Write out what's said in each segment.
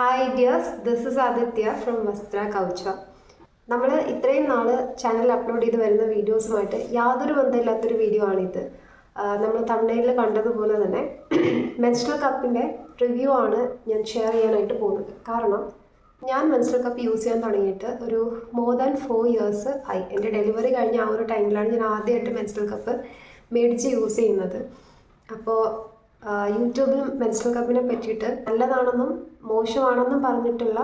Hi dears this is Aditya from Vastra കൗച്ച നമ്മൾ ഇത്രയും നാൾ ചാനൽ അപ്ലോഡ് ചെയ്ത് വരുന്ന വീഡിയോസുമായിട്ട് യാതൊരു ബന്ധമില്ലാത്തൊരു വീഡിയോ ആണിത്. നമ്മൾ തമിഴ്നയിൽ കണ്ടതുപോലെ തന്നെ മെൻസ്ട്രൽ കപ്പിന്റെ റിവ്യൂ ആണ് ഞാൻ ഷെയർ ചെയ്യാനായിട്ട് പോകുന്നത്. കാരണം ഞാൻ മെൻസ്ട്രൽ കപ്പ് യൂസ് ചെയ്യാൻ തുടങ്ങിയിട്ട് ഒരു മോർ ദാൻ ഫോർ ഇയേഴ്സ് ആയി. എന്റെ ഡെലിവറി കഴിഞ്ഞ ആ ഒരു ടൈമിലാണ് ഞാൻ ആദ്യമായിട്ട് മെൻസ്ട്രൽ കപ്പ് മേടിച്ച് യൂസ് ചെയ്യുന്നത്. അപ്പോൾ യൂട്യൂബിലും മെൻസ്ട്രൽ കപ്പിനെ പറ്റിയിട്ട് നല്ലതാണെന്നും മോശമാണെന്നും പറഞ്ഞിട്ടുള്ള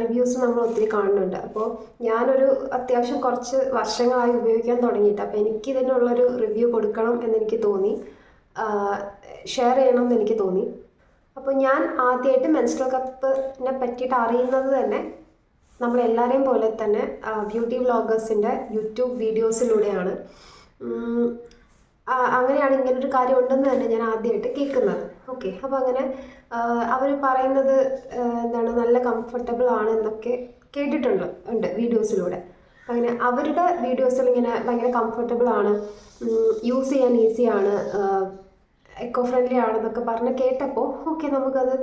റിവ്യൂസ് നമ്മൾ ഒത്തിരി കാണുന്നുണ്ട്. അപ്പോൾ ഞാനൊരു അത്യാവശ്യം കുറച്ച് വർഷങ്ങളായി ഉപയോഗിക്കാൻ തുടങ്ങിയിട്ട് അപ്പോൾ എനിക്ക് ഇതിനുള്ളൊരു റിവ്യൂ കൊടുക്കണം എന്നെനിക്ക് തോന്നി. ഷെയർ ചെയ്യണം എന്ന് എനിക്ക് തോന്നി. അപ്പോൾ ഞാൻ ആദ്യമായിട്ട് മെൻസ്ട്രൽ കപ്പിനെ പറ്റിയിട്ട് അറിയുന്നത് തന്നെ നമ്മളെല്ലാവരെയും പോലെ തന്നെ ബ്യൂട്ടി വ്ളോഗേഴ്സിന്റെ യൂട്യൂബ് വീഡിയോസിലൂടെയാണ്. അങ്ങനെയാണ് ഇങ്ങനൊരു കാര്യം ഉണ്ടെന്ന് തന്നെ ഞാൻ ആദ്യമായിട്ട് കേൾക്കുന്നത്. ഓക്കെ അപ്പോൾ അങ്ങനെ അവർ പറയുന്നത് എന്താണ് നല്ല കംഫർട്ടബിൾ ആണ് എന്നൊക്കെ കേട്ടിട്ടുണ്ട് ഉണ്ട് വീഡിയോസിലൂടെ. അങ്ങനെ അവരുടെ വീഡിയോസിൽ ഇങ്ങനെ ഭയങ്കര കംഫർട്ടബിൾ ആണ് യൂസ് ചെയ്യാൻ ഈസിയാണ് എക്കോ ഫ്രണ്ട്ലി ആണെന്നൊക്കെ പറഞ്ഞ് കേട്ടപ്പോൾ ഓക്കെ നമുക്കത്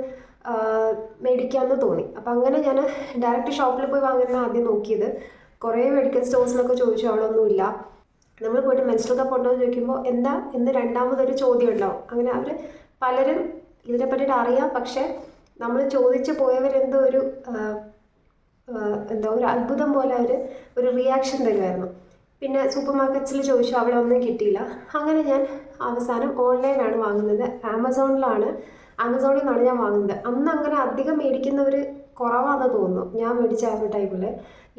മേടിക്കാമെന്ന് തോന്നി. അപ്പം അങ്ങനെ ഞാൻ ഡയറക്റ്റ് ഷോപ്പിൽ പോയി വാങ്ങുന്ന ആദ്യം നോക്കിയത്. കുറേ മെഡിക്കൽ സ്റ്റോഴ്സിലൊക്കെ ചോദിച്ചു അവിടെ ഒന്നുമില്ല നമ്മൾ പോയിട്ട് മെൻസ്ട്രൽ കപ്പ് ഉണ്ടോ എന്ന് ചോദിക്കുമ്പോൾ എന്താ? എന്ന് രണ്ടാമതൊരു ചോദ്യം ഉണ്ടാവും അങ്ങനെ അവർ പലരും ഇതിനെ പറ്റിയിട്ട് അറിയാം. പക്ഷേ നമ്മൾ ചോദിച്ചു പോയവരെന്തോ ഒരു എന്താ ഒരു അത്ഭുതം പോലെ അവർ ഒരു റിയാക്ഷൻ തരുമായിരുന്നു പിന്നെ സൂപ്പർ മാർക്കറ്റ്സിൽ ചോദിച്ചു അവിടെ ഒന്നും കിട്ടിയില്ല. അങ്ങനെ ഞാൻ അവസാനം ഓൺലൈനാണ് വാങ്ങുന്നത്. ആമസോണിലാണ്. ആമസോണിൽ നിന്നാണ് ഞാൻ വാങ്ങുന്നത്. അന്ന് അങ്ങനെ അധികം മേടിക്കുന്നവർ കുറവാണെന്ന് തോന്നുന്നു. ഞാൻ മേടിച്ച ആ ടൈമിൽ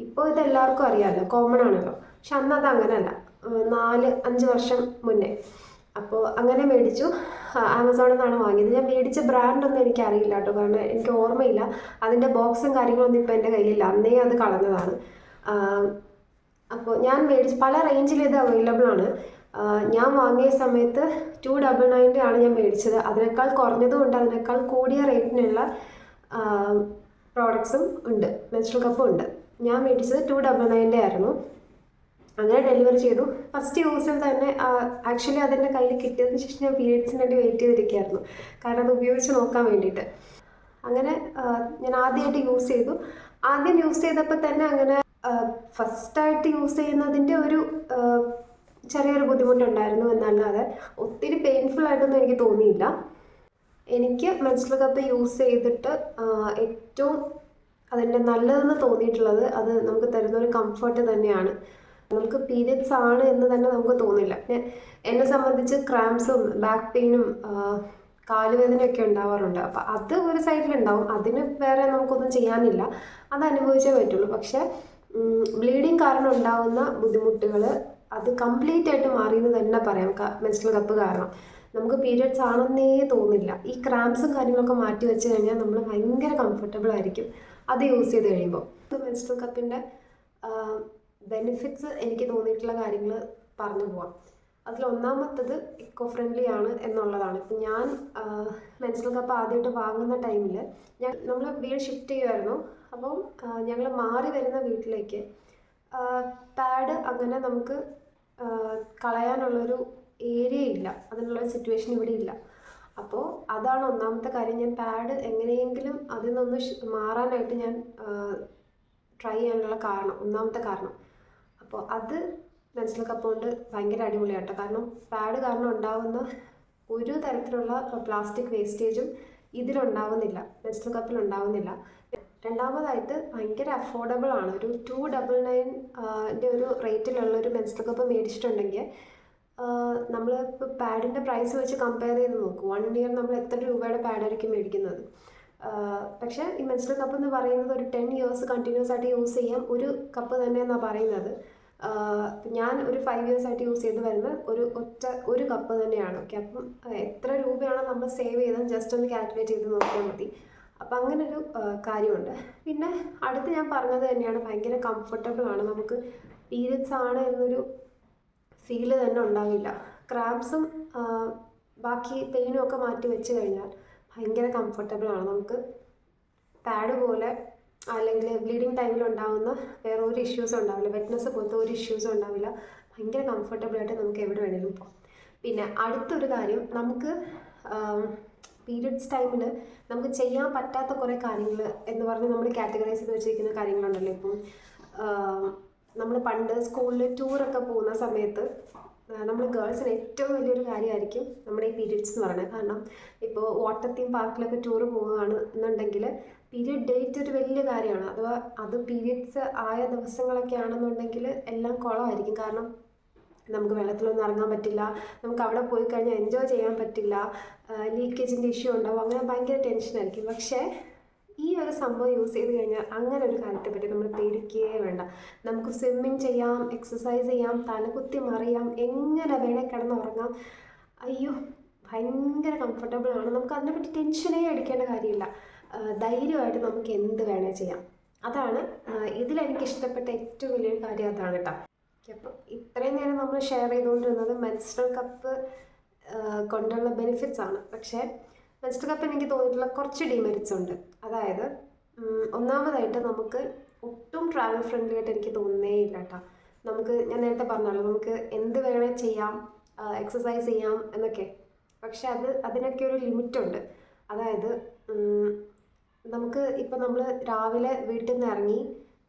ഇപ്പോൾ ഇത് എല്ലാവർക്കും അറിയാമല്ലോ കോമൺ ആണല്ലോ. പക്ഷെ അന്ന് അത് അങ്ങനെയല്ല നാല് അഞ്ച് വർഷം മുന്നേ. അപ്പോൾ അങ്ങനെ മേടിച്ചു. ആമസോണിൽ നിന്നാണ് വാങ്ങിയത്. ഞാൻ മേടിച്ച ബ്രാൻഡൊന്നും എനിക്ക് അറിയില്ല കേട്ടോ. കാരണം എനിക്ക് ഓർമ്മയില്ല. അതിന്റെ ബോക്സും കാര്യങ്ങളൊന്നും ഇപ്പോൾ എന്റെ കയ്യിലില്ല. അന്നേ അത് കളഞ്ഞതാണ്. അപ്പോൾ ഞാൻ മേടിച്ച് പല റേഞ്ചിൽ ഇത് അവൈലബിൾ ആണ്. ഞാൻ വാങ്ങിയ സമയത്ത് ടു ഡബിൾ നയന്റെ ആണ് ഞാൻ മേടിച്ചത്. അതിനേക്കാൾ കുറഞ്ഞതും ഉണ്ട്. അതിനേക്കാൾ കൂടിയ റേറ്റിനുള്ള പ്രോഡക്ട്സും ഉണ്ട്. മെൻസ്ട്രൽ കപ്പും ഉണ്ട്. ഞാൻ മേടിച്ചത് ടു ഡബിൾ നയന്റെ ആയിരുന്നു. അങ്ങനെ ഡെലിവറി ചെയ്തു. ഫസ്റ്റ് യൂസിൽ തന്നെ ആക്ച്വലി അതെന്റെ കയ്യിൽ കിട്ടിയതിന് ശേഷം ഞാൻ പീരീഡ്സിന് വേണ്ടി വെയിറ്റ് ചെയ്തിരിക്കുകയായിരുന്നു. കാരണം അത് ഉപയോഗിച്ച് നോക്കാൻ വേണ്ടിയിട്ട്. അങ്ങനെ ഞാൻ ആദ്യമായിട്ട് യൂസ് ചെയ്തു. ആദ്യം യൂസ് ചെയ്തപ്പോൾ തന്നെ അങ്ങനെ ഫസ്റ്റായിട്ട് യൂസ് ചെയ്യുന്നതിന്റെ ഒരു ചെറിയൊരു ബുദ്ധിമുട്ടുണ്ടായിരുന്നു എന്നല്ലാതെ ഒത്തിരി പെയിൻഫുൾ ആയിട്ടൊന്നും എനിക്ക് തോന്നിയില്ല. എനിക്ക് മെൻസ്ട്രൽ കപ്പ് യൂസ് ചെയ്തിട്ട് ഏറ്റവും അതിന്റെ നല്ലതെന്ന് തോന്നിയിട്ടുള്ളത് അത് നമുക്ക് തരുന്ന ഒരു കംഫർട്ട് തന്നെയാണ്. നമുക്ക് പീരിയഡ്സ് ആണ് എന്ന് തന്നെ നമുക്ക് തോന്നില്ല. എന്നെ സംബന്ധിച്ച് ക്രാംസും ബാക്ക് പെയിനും കാലുവേദനയൊക്കെ ഉണ്ടാവാറുണ്ട്. അപ്പം അത് ഒരു സൈഡിലുണ്ടാവും അതിന് വേറെ നമുക്കൊന്നും ചെയ്യാനില്ല. അത് അനുഭവിച്ചേ പറ്റുള്ളൂ. പക്ഷേ ബ്ലീഡിങ് കാരണം ഉണ്ടാവുന്ന ബുദ്ധിമുട്ടുകൾ അത് കംപ്ലീറ്റ് ആയിട്ട് മാറിയെന്ന് തന്നെ പറയാം. മെൻസ്ട്രൽ കപ്പ് കാരണം. നമുക്ക് പീരിയഡ്സ് ആണെന്നേ തോന്നില്ല. ഈ ക്രാംസും കാര്യങ്ങളൊക്കെ മാറ്റി വെച്ച് കഴിഞ്ഞാൽ നമ്മൾ ഭയങ്കര കംഫർട്ടബിൾ ആയിരിക്കും. അത് യൂസ് ചെയ്ത് കഴിയുമ്പോൾ മെൻസ്ട്രൽ കപ്പിന്റെ ബെനിഫിറ്റ്സ് എനിക്ക് തോന്നിയിട്ടുള്ള കാര്യങ്ങൾ പറഞ്ഞു പോവാം. അതിൽ ഒന്നാമത്തത് ഇക്കോ ഫ്രണ്ട്ലി ആണ് എന്നുള്ളതാണ്. ഇപ്പം ഞാൻ മെൻസ്ട്രൽ കപ്പ് ആദ്യമായിട്ട് വാങ്ങുന്ന ടൈമിൽ ഞാൻ നമ്മൾ വീട് ഷിഫ്റ്റ് ചെയ്യുമായിരുന്നു അപ്പം ഞങ്ങൾ മാറി വരുന്ന വീട്ടിലേക്ക് പാഡ് അങ്ങനെ നമുക്ക് കളയാനുള്ളൊരു ഏരിയ ഇല്ല. അതിനുള്ള സിറ്റുവേഷൻ ഇവിടെ ഇല്ല. അപ്പോൾ അതാണ് ഒന്നാമത്തെ കാര്യം. ഞാൻ പാഡ് എങ്ങനെയെങ്കിലും അതിൽ നിന്ന് മാറാനായിട്ട് ഞാൻ ട്രൈ ചെയ്യാനുള്ള കാരണം ഒന്നാമത്തെ കാരണം. അപ്പോൾ അത് മെൻസ്ട്രൽ കപ്പ് കൊണ്ട് ഭയങ്കര അടിപൊളിയാട്ടോ. കാരണം പാഡ് കാരണം ഉണ്ടാകുന്ന ഒരു തരത്തിലുള്ള പ്ലാസ്റ്റിക് വേസ്റ്റേജും ഇതിലുണ്ടാവുന്നില്ല. മെൻസ്ട്രൽ കപ്പിൽ ഉണ്ടാവുന്നില്ല. രണ്ടാമതായിട്ട് ഭയങ്കര അഫോർഡബിൾ ആണ്. ഒരു ടു ഡബിൾ നയന്റെ ഒരു റേറ്റിലുള്ള ഒരു മെൻസ്ട്രൽ കപ്പ് മേടിച്ചിട്ടുണ്ടെങ്കിൽ നമ്മൾ ഇപ്പോൾ പാഡിന്റെ പ്രൈസ് വെച്ച് കമ്പയർ ചെയ്ത് നോക്കും. വൺ ഇയർ നമ്മൾ എത്ര രൂപയുടെ പാഡായിരിക്കും മേടിക്കുന്നത്? പക്ഷേ ഈ മെൻസ്ട്രൽ കപ്പ് എന്ന് പറയുന്നത് ഒരു ടെൻ ഇയേഴ്സ് കണ്ടിന്യൂസ് ആയിട്ട് യൂസ് ചെയ്യാം. ഒരു കപ്പ് തന്നെ എന്നാണ് പറയുന്നത്. ഞാൻ ഒരു ഫൈവ് ഇയേഴ്സ് ആയിട്ട് യൂസ് ചെയ്ത് വരുന്ന ഒരു ഒറ്റ ഒരു കപ്പ് തന്നെയാണ്. ഓക്കെ അപ്പം എത്ര രൂപയാണോ നമ്മൾ സേവ് ചെയ്തത് ജസ്റ്റ് ഒന്ന് കാൽക്കുലേറ്റ് ചെയ്ത് നോക്കിയാൽ മതി. അപ്പം അങ്ങനെ ഒരു കാര്യമുണ്ട്. പിന്നെ അടുത്ത് ഞാൻ പറഞ്ഞത് തന്നെയാണ് ഭയങ്കര കംഫർട്ടബിൾ ആണ്. നമുക്ക് പീരിയഡ്സ് ആണ് എന്നൊരു ഫീൽ തന്നെ ഉണ്ടാവില്ല. ക്രാംസും ബാക്കി പെയിനും ഒക്കെ മാറ്റി വെച്ച് കഴിഞ്ഞാൽ ഭയങ്കര കംഫർട്ടബിൾ ആണ്. നമുക്ക് പാഡ് പോലെ അല്ലെങ്കിൽ ബ്ലീഡിങ് ടൈമിൽ ഉണ്ടാവുന്ന വേറെ ഒരു ഇഷ്യൂസും ഉണ്ടാവില്ല. വെറ്റ്നസ് പോലത്തെ ഒരു ഇഷ്യൂസും ഉണ്ടാവില്ല. ഭയങ്കര കംഫർട്ടബിൾ ആയിട്ട് നമുക്ക് എവിടെ വേണമെങ്കിലും പോകാം. പിന്നെ അടുത്തൊരു കാര്യം നമുക്ക് പീരിയഡ്സ് ടൈമിൽ നമുക്ക് ചെയ്യാൻ പറ്റാത്ത കുറേ കാര്യങ്ങൾ എന്ന് പറഞ്ഞ് നമ്മൾ കാറ്റഗറൈസ് ചെയ്ത് വെച്ചിരിക്കുന്ന കാര്യങ്ങളുണ്ടല്ലോ ഇപ്പം. നമ്മൾ പണ്ട് സ്കൂളിൽ ടൂറൊക്കെ പോകുന്ന സമയത്ത് നമ്മൾ ഗേൾസിന് ഏറ്റവും വലിയൊരു കാര്യമായിരിക്കും നമ്മുടെ ഈ പീരിയഡ്സ് എന്ന് പറയുന്നത്. കാരണം ഇപ്പോൾ വാട്ടർ തീം പാർക്കിലൊക്കെ ടൂർ പോവുകയാണ് എന്നുണ്ടെങ്കിൽ പീരിയഡ് ഡേറ്റ് ഒരു വലിയ കാര്യമാണ്. അഥവാ അത് പീരിയഡ്സ് ആയ ദിവസങ്ങളൊക്കെ ആണെന്നുണ്ടെങ്കിൽ എല്ലാം കുളമായിരിക്കും. കാരണം നമുക്ക് വെള്ളത്തിലൊന്നും ഇറങ്ങാൻ പറ്റില്ല. നമുക്ക് അവിടെ പോയി കഴിഞ്ഞാൽ എൻജോയ് ചെയ്യാൻ പറ്റില്ല. ലീക്കേജിന്റെ ഇഷ്യൂ ഉണ്ടാവും. അങ്ങനെ ഭയങ്കര ടെൻഷനായിരിക്കും പക്ഷേ ഈ ഒരു സംഭവം യൂസ് ചെയ്ത് കഴിഞ്ഞാൽ അങ്ങനെ ഒരു കാര്യത്തെ പറ്റി നമ്മൾ പേടിക്കുകയേ വേണ്ട. നമുക്ക് സ്വിമ്മിങ് ചെയ്യാം എക്സസൈസ് ചെയ്യാം തലകുത്തി മറിയാം എങ്ങനെ വേണേൽ കിടന്നുറങ്ങാം. അയ്യോ ഭയങ്കര കംഫർട്ടബിൾ ആണ്. നമുക്ക് അതിനെപ്പറ്റി ടെൻഷനേ അടിക്കേണ്ട കാര്യമില്ല. ധൈര്യമായിട്ട് നമുക്ക് എന്ത് വേണേൽ ചെയ്യാം. അതാണ് ഇതിലെനിക്ക് ഇഷ്ടപ്പെട്ട ഏറ്റവും വലിയൊരു കാര്യം അതാണ് കേട്ടോ അപ്പം ഇത്രയും നേരം നമ്മൾ ഷെയർ ചെയ്തുകൊണ്ടിരുന്നത് മെൻസ്ട്രൽ കപ്പ് കൊണ്ടുള്ള ബെനിഫിറ്റ്സ് ആണ്. പക്ഷേ മെൻസ്ട്രൽ കപ്പ് എനിക്ക് തോന്നിയിട്ടുള്ള കുറച്ച് ഡിമെറിറ്റ്സ് ഉണ്ട്. അതായത് ഒന്നാമതായിട്ട് നമുക്ക് ഒട്ടും ട്രാവൽ ഫ്രണ്ട്ലി ആയിട്ട് എനിക്ക് തോന്നുന്നേ ഇല്ല കേട്ടോ നമുക്ക് ഞാൻ നേരത്തെ പറഞ്ഞല്ലോ നമുക്ക് എന്ത് വേണേൽ ചെയ്യാം എക്സസൈസ് ചെയ്യാം എന്നൊക്കെ. പക്ഷെ അത് അതിനൊക്കെ ഒരു ലിമിറ്റുണ്ട് അതായത് നമുക്ക് ഇപ്പം നമ്മൾ രാവിലെ വീട്ടിൽ നിന്ന് ഇറങ്ങി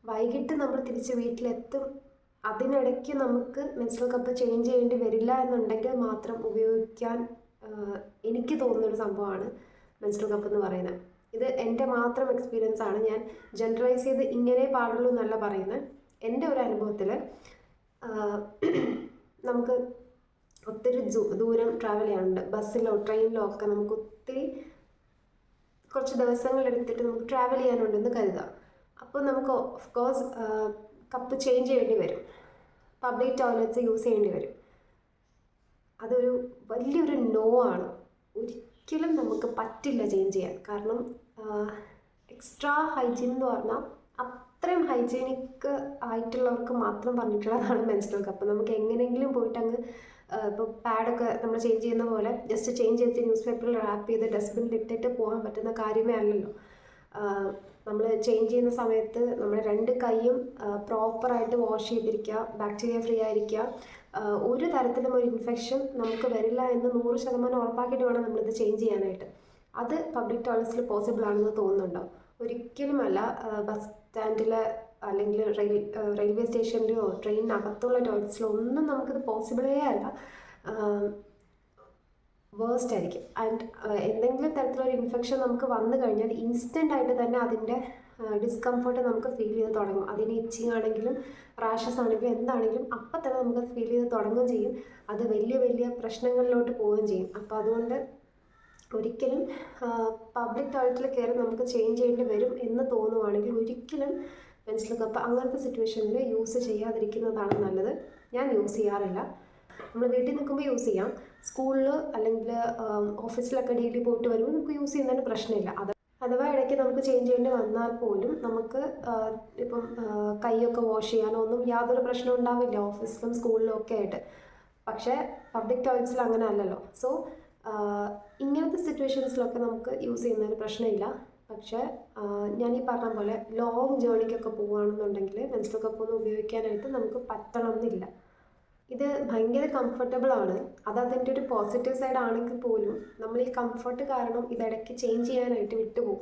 വൈകിട്ട് നമ്മൾ തിരിച്ച് വീട്ടിലെത്തും. അതിനിടയ്ക്ക് നമുക്ക് മെൻസ്ട്രൽ കപ്പ് ചേഞ്ച് ചെയ്യേണ്ടി വരില്ല എന്നുണ്ടെങ്കിൽ മാത്രം ഉപയോഗിക്കാൻ എനിക്ക് തോന്നുന്നൊരു സംഭവമാണ് മെൻസ്ട്രൽ കപ്പ് എന്ന് പറയുന്നത്. ഇത് എന്റെ മാത്രം എക്സ്പീരിയൻസ് ആണ്. ഞാൻ ജനറലൈസ് ചെയ്ത് ഇങ്ങനെ പാടുള്ളൂ എന്നല്ല പറയുന്നത്. എന്റെ ഒരു അനുഭവത്തിൽ നമുക്ക് ഒത്തിരി ദൂരം ട്രാവൽ ചെയ്യാനുണ്ട്. ബസ്സിലോ ട്രെയിനിലോ ഒക്കെ നമുക്ക് ഒത്തിരി കുറച്ച് ദിവസങ്ങൾ എടുത്തിട്ട് നമുക്ക് ട്രാവൽ ചെയ്യാനുണ്ടെന്ന് കരുതാം. അപ്പോൾ നമുക്ക് ഓഫ് കോഴ്സ് കപ്പ് ചേഞ്ച് ചെയ്യേണ്ടി വരും. പബ്ലിക് ടോയ്ലറ്റ്സ് യൂസ് ചെയ്യേണ്ടി വരും. അതൊരു വലിയൊരു നോ ആണ്. ഒരിക്കലും നമുക്ക് പറ്റില്ല ചേഞ്ച് ചെയ്യാൻ. കാരണം എക്സ്ട്രാ ഹൈജീൻ എന്ന് പറഞ്ഞാൽ അത്രയും ഹൈജീനിക് ആയിട്ടുള്ളവർക്ക് മാത്രം പറഞ്ഞിട്ടുള്ളതാണ് മെൻസ്ട്രൽ കപ്പ് നമുക്ക് എങ്ങനെയെങ്കിലും പോയിട്ട് അങ്ങ് ഇപ്പോൾ പാഡൊക്കെ നമ്മൾ ചേഞ്ച് ചെയ്യുന്ന പോലെ ജസ്റ്റ് ചേഞ്ച് ചെയ്തിട്ട് ന്യൂസ് പേപ്പറിൽ റാപ്പ് ചെയ്ത് ഡസ്റ്റ്ബിനിൽ ഇട്ടിട്ട് പോകാൻ പറ്റുന്ന കാര്യമേ അല്ലല്ലോ. നമ്മൾ ചേഞ്ച് ചെയ്യുന്ന സമയത്ത് നമ്മുടെ രണ്ട് കൈയും പ്രോപ്പറായിട്ട് വാഷ് ചെയ്തിരിക്കുക ബാക്ടീരിയ ഫ്രീ ആയിരിക്കുക. ഒരു തരത്തിലും ഒരു ഇൻഫെക്ഷൻ നമുക്ക് വരില്ല എന്ന് നൂറ് ശതമാനം ഉറപ്പാക്കിയിട്ട് വേണം നമ്മളിത് ചേഞ്ച് ചെയ്യാനായിട്ട്. അത് പബ്ലിക് ടോയ്ലറ്റ്സിൽ പോസിബിൾ ആണെന്ന് തോന്നുന്നുണ്ടോ? ഒരിക്കലുമല്ല ബസ് സ്റ്റാൻഡിൽ അല്ലെങ്കിൽ റെയിൽ റെയിൽവേ സ്റ്റേഷനിലോ ട്രെയിനിനകത്തുള്ള ടോയ്ലറ്റ്സിലോ ഒന്നും നമുക്കിത് പോസിബിളേ അല്ല. വേഴ്സ്റ്റ് ആയിരിക്കും. ആൻഡ് എന്തെങ്കിലും തരത്തിലൊരു ഇൻഫെക്ഷൻ നമുക്ക് വന്നു കഴിഞ്ഞാൽ ഇൻസ്റ്റന്റ് ആയിട്ട് തന്നെ അതിന്റെ ഡിസ്കംഫർട്ട് നമുക്ക് ഫീൽ ചെയ്ത് തുടങ്ങും. അതിന് ഇച്ചിങ് ആണെങ്കിലും റാഷസ് ആണെങ്കിലും എന്താണെങ്കിലും അപ്പം തന്നെ നമുക്ക് ഫീൽ ചെയ്ത് തുടങ്ങുകയും ചെയ്യും. അത് വലിയ വലിയ പ്രശ്നങ്ങളിലോട്ട് പോവുകയും ചെയ്യും. അപ്പോൾ അതുകൊണ്ട് ഒരിക്കലും പബ്ലിക് ടോയ്ലറ്റിൽ കയറി നമുക്ക് ചേഞ്ച് ചെയ്യേണ്ടി വരും എന്ന് തോന്നുവാണെങ്കിൽ ഒരിക്കലും പെൻസിൽ കപ്പ് അങ്ങനത്തെ സിറ്റുവേഷനിൽ യൂസ് ചെയ്യാതിരിക്കുന്നതാണ് നല്ലത്. ഞാൻ യൂസ് ചെയ്യാറില്ല. നമ്മൾ വീട്ടിൽ നിൽക്കുമ്പോൾ യൂസ് ചെയ്യാം. സ്കൂളിൽ അല്ലെങ്കിൽ ഓഫീസിലൊക്കെ ഡെയിലി പോയിട്ട് വരുമ്പോൾ നമുക്ക് യൂസ് ചെയ്യുന്നതിന് പ്രശ്നമില്ല. അത് അഥവാ ഇടയ്ക്ക് നമുക്ക് ചേഞ്ച് ചെയ്യേണ്ടി വന്നാൽ പോലും നമുക്ക് ഇപ്പം കൈയൊക്കെ വാഷ് ചെയ്യാനോ ഒന്നും യാതൊരു പ്രശ്നവും ഉണ്ടാവില്ല ഓഫീസിലും സ്കൂളിലും ഒക്കെ ആയിട്ട്. പക്ഷേ പബ്ലിക് ടോയ്ലറ്റ്സിൽ അങ്ങനെ അല്ലല്ലോ സോ ഇങ്ങനത്തെ സിറ്റുവേഷൻസിലൊക്കെ നമുക്ക് യൂസ് ചെയ്യുന്നതിന് പ്രശ്നമില്ല. പക്ഷേ ഞാൻ ഈ പറഞ്ഞ പോലെ ലോങ് ജേർണിക്കൊക്കെ പോവുകയാണെന്നുണ്ടെങ്കിൽ മെൻസ്ട്രൽ കപ്പ് ഒന്നും ഉപയോഗിക്കാനായിട്ട് നമുക്ക് പറ്റണം എന്നില്ല ഇത് ഭയങ്കര കംഫർട്ടബിൾ ആണ്. അത് അതിന്റെ ഒരു പോസിറ്റീവ് സൈഡ് ആണെങ്കിൽ പോലും നമ്മൾ ഈ കംഫർട്ട് കാരണം ഇതിടയ്ക്ക് ചേഞ്ച് ചെയ്യാനായിട്ട് വിട്ടുപോകും.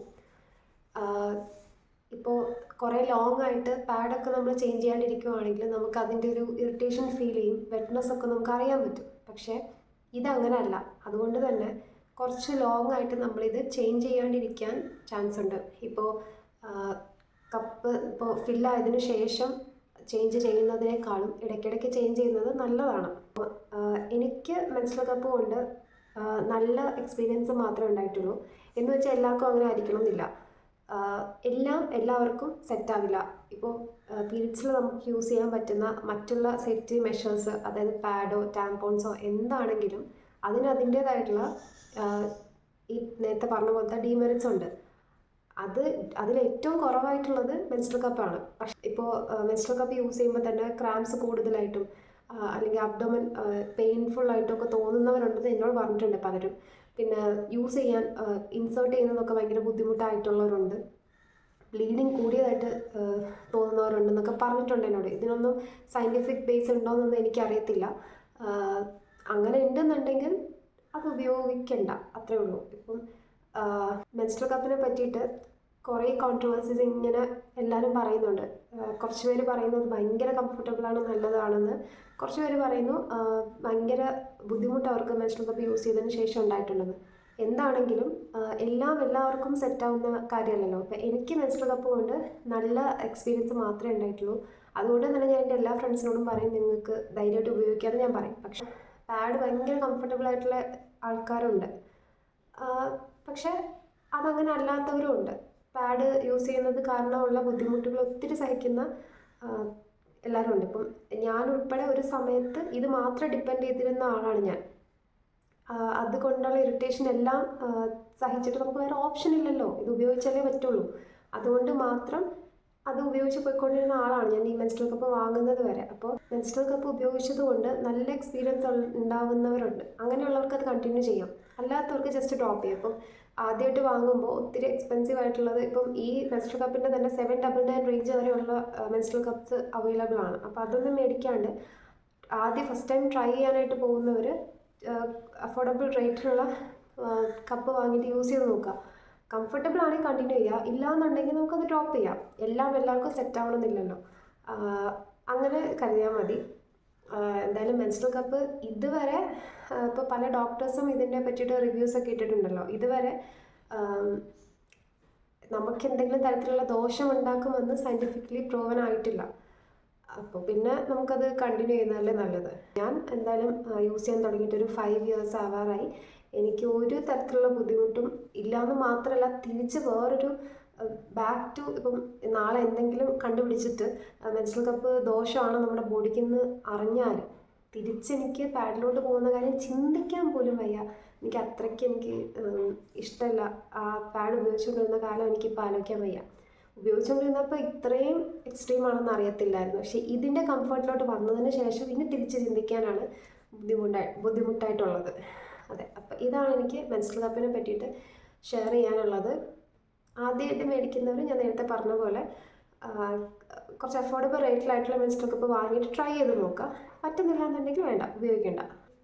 ഇപ്പോൾ കുറേ ലോങ് ആയിട്ട് പാഡൊക്കെ നമ്മൾ ചേഞ്ച് ചെയ്യാണ്ടിരിക്കുവാണെങ്കിൽ നമുക്ക് അതിന്റെ ഒരു ഇറിറ്റേഷൻ ഫീൽ ചെയ്യും. വെറ്റ്നസ് ഒക്കെ നമുക്ക് അറിയാൻ പറ്റും. പക്ഷേ ഇതങ്ങനെയല്ല അതുകൊണ്ട് തന്നെ കുറച്ച് ലോങ് ആയിട്ട് നമ്മളിത് ചേഞ്ച് ചെയ്യാണ്ടിരിക്കാൻ ചാൻസ് ഉണ്ട്. ഇപ്പോൾ കപ്പ് ഇപ്പോൾ ഫില്ലായതിന് ശേഷം ചേഞ്ച് ചെയ്യുന്നതിനേക്കാളും ഇടയ്ക്കിടയ്ക്ക് ചേഞ്ച് ചെയ്യുന്നത് നല്ലതാണ്. എനിക്ക് മെൻസ്ട്രൽ കപ്പ് കൊണ്ട് നല്ല എക്സ്പീരിയൻസ് മാത്രമേ ഉണ്ടായിട്ടുള്ളൂ. എന്ന് വെച്ചാൽ എല്ലാവർക്കും അങ്ങനെ ആയിരിക്കണം എന്നില്ല ആഹ് എല്ലാം എല്ലാവർക്കും സെറ്റ് ആവില്ല. ഇപ്പോൾ പീരീഡ്സിൽ നമുക്ക് യൂസ് ചെയ്യാൻ പറ്റുന്ന മറ്റുള്ള സേഫ്റ്റി മെഷേഴ്സ് അതായത് പാഡോ ടാമ്പോൺസോ എന്താണെങ്കിലും അതിന് അതിന്റേതായിട്ടുള്ള ഈ നേരത്തെ പറഞ്ഞ പോലത്തെ ഡീമെറിറ്റ്സ് ഉണ്ട്. അത് അതിലേറ്റവും കുറവായിട്ടുള്ളത് മെൻസ്ട്രൽ കപ്പാണ് പക്ഷെ ഇപ്പോൾ മെൻസ്ട്രൽ കപ്പ് യൂസ് ചെയ്യുമ്പോൾ തന്നെ ക്രാംസ് കൂടുതലായിട്ടും അല്ലെങ്കിൽ അബ്ഡോമൻ പെയിൻഫുൾ ആയിട്ടൊക്കെ തോന്നുന്നവരുണ്ടെന്ന് എന്നോട് പറഞ്ഞിട്ടുണ്ട് പലരും. പിന്നെ യൂസ് ചെയ്യാൻ ഇൻസേർട്ട് ചെയ്യുന്നതൊക്കെ ഭയങ്കര ബുദ്ധിമുട്ടായിട്ടുള്ളവരുണ്ട്. ബ്ലീഡിങ് കൂടിയതായിട്ട് തോന്നുന്നവരുണ്ടെന്നൊക്കെ പറഞ്ഞിട്ടുണ്ട് എന്നോട്. ഇതിനൊന്നും സയന്റിഫിക് ബേസ് ഉണ്ടോയെന്നൊന്നും എനിക്കറിയത്തില്ല. അങ്ങനെ ഉണ്ടെന്നുണ്ടെങ്കിൽ അത് ഉപയോഗിക്കണ്ട. അത്രേ ഉള്ളൂ. ഇപ്പം മെൻസ്ട്രൽ കപ്പിനെ പറ്റിയിട്ട് കുറേ കോൺട്രവേഴ്സീസ് ഇങ്ങനെ എല്ലാവരും പറയുന്നുണ്ട്. കുറച്ച് പേര് പറയുന്നത് ഭയങ്കര കംഫർട്ടബിൾ ആണ് നല്ലതാണെന്ന്. കുറച്ച് പേര് പറയുന്നു ഭയങ്കര ബുദ്ധിമുട്ട് അവർക്ക് മെൻസ്ട്രൽ കപ്പ് യൂസ് ചെയ്തതിന് ശേഷം ഉണ്ടായിട്ടുള്ളത്. എന്താണെങ്കിലും എല്ലാം എല്ലാവർക്കും സെറ്റാവുന്ന കാര്യമല്ലല്ലോ. അപ്പം എനിക്ക് മെൻസ്ട്രൽ കപ്പ് കൊണ്ട് നല്ല എക്സ്പീരിയൻസ് മാത്രമേ ഉണ്ടായിട്ടുള്ളൂ. അതുകൊണ്ട് തന്നെ ഞാൻ എന്റെ എല്ലാ ഫ്രണ്ട്സിനോടും പറയും നിങ്ങൾക്ക് ധൈര്യമായിട്ട് ഉപയോഗിക്കാമെന്ന് ഞാൻ പറയും. പക്ഷെ പാഡ് ഭയങ്കര കംഫർട്ടബിൾ ആയിട്ടുള്ള ആൾക്കാരുണ്ട്. പക്ഷെ അതങ്ങനെ അല്ലാത്തവരും ഉണ്ട്. പാഡ് യൂസ് ചെയ്യുന്നത് കാരണമുള്ള ബുദ്ധിമുട്ടുകൾ ഒത്തിരി സഹിക്കുന്ന എല്ലാവരും ഉണ്ട്. ഇപ്പം ഞാൻ ഉൾപ്പെടെ ഒരു സമയത്ത് ഇത് മാത്രം ഡിപ്പെൻഡ് ചെയ്തിരുന്ന ആളാണ് ഞാൻ. അതുകൊണ്ടുള്ള ഇറിറ്റേഷൻ എല്ലാം സഹിച്ചിട്ട് നമുക്ക് വേറെ ഓപ്ഷൻ ഇല്ലല്ലോ. ഇത് ഉപയോഗിച്ചാലേ പറ്റുള്ളൂ. അതുകൊണ്ട് മാത്രം അത് ഉപയോഗിച്ച് പോയിക്കൊണ്ടിരുന്ന ആളാണ് ഞാൻ ഈ മെൻസ്ട്രൽ കപ്പ് വാങ്ങുന്നത് വരെ. അപ്പോൾ മെൻസ്ട്രൽ കപ്പ് ഉപയോഗിച്ചത് കൊണ്ട് നല്ല എക്സ്പീരിയൻസ് ഉണ്ടാവുന്നവരുണ്ട് അങ്ങനെയുള്ളവർക്ക് അത് കണ്ടിന്യൂ ചെയ്യാം. അല്ലാത്തവർക്ക് ജസ്റ്റ് ഡ്രോപ്പ് ചെയ്യാം. അപ്പം ആദ്യമായിട്ട് വാങ്ങുമ്പോൾ ഒത്തിരി എക്സ്പെൻസീവ് ആയിട്ടുള്ളത് ഇപ്പം ഈ മെൻസ്ട്രൽ കപ്പിന്റെ തന്നെ സെവൻ ഡബിൾ നയൻ റേഞ്ച് വരെയുള്ള മെൻസ്ട്രൽ കപ്പ്സ് അവൈലബിൾ ആണ്. അപ്പോൾ അതൊന്നും മേടിക്കാണ്ട് ആദ്യം ഫസ്റ്റ് ടൈം ട്രൈ ചെയ്യാനായിട്ട് പോകുന്നവർ അഫോർഡബിൾ റേറ്റിലുള്ള കപ്പ് വാങ്ങിയിട്ട് യൂസ് ചെയ്ത് നോക്കുക. കംഫർട്ടബിൾ ആണെങ്കിൽ കണ്ടിന്യൂ ചെയ്യുക ഇല്ലാന്നുണ്ടെങ്കിൽ നമുക്കത് ഡ്രോപ്പ് ചെയ്യാം. എല്ലാം എല്ലാവർക്കും സെറ്റ് ആവണമെന്നില്ലല്ലോ. അങ്ങനെ കരുതിയാൽ മതി. എന്തായാലും മെൻസ്ട്രൽ കപ്പ് ഇതുവരെ ഇപ്പോൾ പല ഡോക്ടേഴ്സും ഇതിനെ പറ്റിയിട്ട് റിവ്യൂസ് ഒക്കെ ഇട്ടിട്ടുണ്ടല്ലോ. ഇതുവരെ നമുക്ക് എന്തെങ്കിലും തരത്തിലുള്ള ദോഷം ഉണ്ടാക്കുമെന്ന് സയന്റിഫിക്കലി പ്രൂവൻ ആയിട്ടില്ല. അപ്പോൾ പിന്നെ നമുക്കത് കണ്ടിന്യൂ ചെയ്യുന്നതല്ലേ നല്ലത്. ഞാൻ എന്തായാലും യൂസ് ചെയ്യാൻ തുടങ്ങിയിട്ട് ഒരു ഫൈവ് ഇയേഴ്സ് ആവാറായി. എനിക്ക് ഒരു തരത്തിലുള്ള ബുദ്ധിമുട്ടും ഇല്ലയെന്ന് മാത്രമല്ല തിരിച്ച് വേറൊരു ബാക്ക് ടു ഇപ്പം നാളെ എന്തെങ്കിലും കണ്ടുപിടിച്ചിട്ട് മെൻസ്ട്രൽ കപ്പ് ദോഷമാണ് നമ്മുടെ ബോഡിക്ക് എന്ന് അറിഞ്ഞാൽ തിരിച്ചെനിക്ക് പാഡിലോട്ട് പോകുന്ന കാര്യം ചിന്തിക്കാൻ പോലും വയ്യ. എനിക്ക് അത്രയ്ക്ക് എനിക്ക് ഇഷ്ടമല്ല ആ പാഡ് ഉപയോഗിച്ചുകൊണ്ടിരുന്ന കാലം എനിക്കിപ്പോൾ ആലോചിക്കാൻ വയ്യ. ഉപയോഗിച്ചുകൊണ്ടിരുന്നപ്പോൾ ഇത്രയും എക്സ്ട്രീം ആണെന്ന് അറിയത്തില്ലായിരുന്നു. പക്ഷേ ഇതിന്റെ കംഫർട്ടിലോട്ട് വന്നതിന് ശേഷം പിന്നെ തിരിച്ച് ചിന്തിക്കാനാണ് ബുദ്ധിമുട്ടായി ബുദ്ധിമുട്ടായിട്ടുള്ളത്. അതെ അപ്പോൾ ഇതാണ് എനിക്ക് മെൻസ്ട്രൽ കപ്പിനെ പറ്റിയിട്ട് ഷെയർ ചെയ്യാനുള്ളത്. ആദ്യമായിട്ട് മേടിക്കുന്നവർ ഞാൻ നേരത്തെ പറഞ്ഞ പോലെ കുറച്ച് അഫോർഡബിൾ റേറ്റിലായിട്ടുള്ള മെൻസ്ട്രൽ കപ്പ് വാങ്ങിയിട്ട് ട്രൈ ചെയ്ത് നോക്കുക പറ്റുന്നില്ല എന്നുണ്ടെങ്കിൽ വേണ്ട ഉപയോഗിക്കേണ്ട.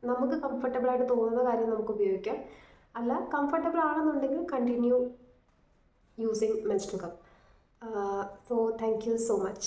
നമുക്ക് കംഫർട്ടബിൾ ആയിട്ട് തോന്നുന്ന കാര്യം നമുക്ക് ഉപയോഗിക്കാം. അല്ല കംഫർട്ടബിൾ ആണെന്നുണ്ടെങ്കിൽ continue using menstrual cup so thank you so much.